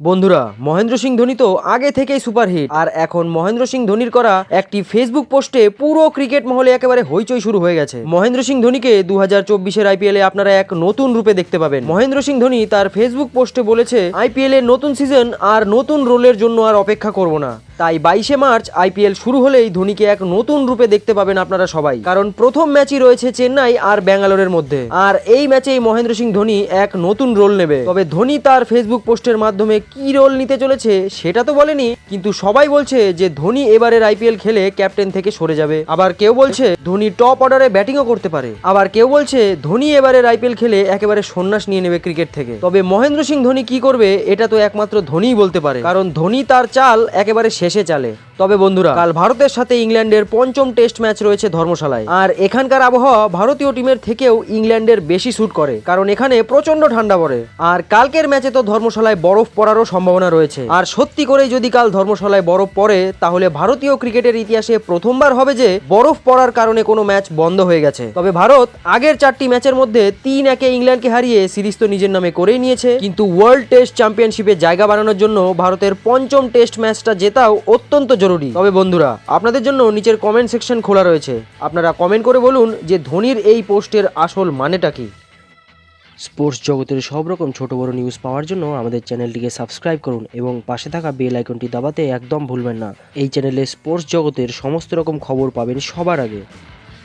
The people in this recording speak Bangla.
বন্ধুরা, মহেন্দ্র সিং ধোনি তো আগে থেকেই সুপারহিট। আর এখন মহেন্দ্র সিং ধোনির করা একটি ফেসবুক পোস্টে পুরো ক্রিকেট মহলে একেবারে হইচই শুরু হয়ে গেছে। মহেন্দ্র সিং ধোনিকে দু হাজার চব্বিশের এ আপনারা এক নতুন রূপে দেখতে পাবেন। মহেন্দ্র সিং ধোনি তার ফেসবুক পোস্টে বলেছে, আইপিএল এ নতুন সিজন আর নতুন রোলের জন্য আর অপেক্ষা করব না। তাই বাইশে মার্চ আইপিএল শুরু হলেই ধোনিকে এক নতুন রূপে দেখতে পাবেন আপনারা সবাই। কারণ প্রথম ম্যাচই রয়েছে চেন্নাই আর ব্যাঙ্গালোরের মধ্যে। আর এই ম্যাচেই মহেন্দ্র সিং ধোনি এক নতুন রোল নেবে। তবে ধোনি তার ফেসবুক পোস্টের মাধ্যমে কি রোল নিতে চলেছে সেটা তো বলেনি, কিন্তু সবাই বলছে যে ধোনি এবারের আইপিএল খেলে ক্যাপ্টেন থেকে সরে যাবে। আবার কেউ বলছে ধোনি টপ অর্ডারে ব্যাটিংও করতে পারে। আবার কেউ বলছে ধোনি এবারের আইপিএল খেলে একেবারে সন্ন্যাস নিয়ে নেবে ক্রিকেট থেকে। তবে মহেন্দ্র সিং ধোনি কি করবে, এটা তো একমাত্র ধোনিই বলতে পারে। কারণ ধোনি তার চাল একেবারে শেষে চালে। তবে বন্ধুরা, কাল ভারতের সাথে ইংল্যান্ডের পঞ্চম টেস্ট ম্যাচ রয়েছে ধর্মশালায়। আর এখানকার আবহাওয়া ভারতীয় টিমের থেকেও ইংল্যান্ডের বেশি স্যুট করে, কারণ এখানে প্রচণ্ড ঠান্ডা পড়ে। আর কালকের ম্যাচে তো ধর্মশালায় বরফ পড়ারও সম্ভাবনা রয়েছে। আর সত্যি করেই যদি কাল ধর্মশালায় বরফ পড়ে, তাহলে ভারতীয় ক্রিকেটের ইতিহাসে প্রথমবার হবে যে বরফ পড়ার কারণে কোনো ম্যাচ বন্ধ হয়ে গেছে। তবে ভারত আগের চারটি ম্যাচের মধ্যে তিন একে ইংল্যান্ডকে হারিয়ে সিরিজ তো নিজের নামে করেই নিয়েছে। কিন্তু ওয়ার্ল্ড টেস্ট চ্যাম্পিয়নশিপে জায়গা বানানোর জন্য ভারতের পঞ্চম টেস্ট ম্যাচটা জেতাও অত্যন্ত জরুরি। তবে বন্ধুরা, আপনাদের জন্য নিচের কমেন্ট সেকশন খোলা রয়েছে। আপনারা কমেন্ট করে বলুন যে ধোনির এই পোস্টের আসল মানেটা কি। স্পোর্টস জগতের সব রকম ছোট বড় নিউজ পাওয়ার জন্য আমাদের চ্যানেলটিকে সাবস্ক্রাইব করুন এবং পাশে থাকা বেল আইকনটি দাবাতে একদম ভুলবেন না। এই চ্যানেলে স্পোর্টস জগতের সমস্ত রকম খবর পাবেন সবার আগে।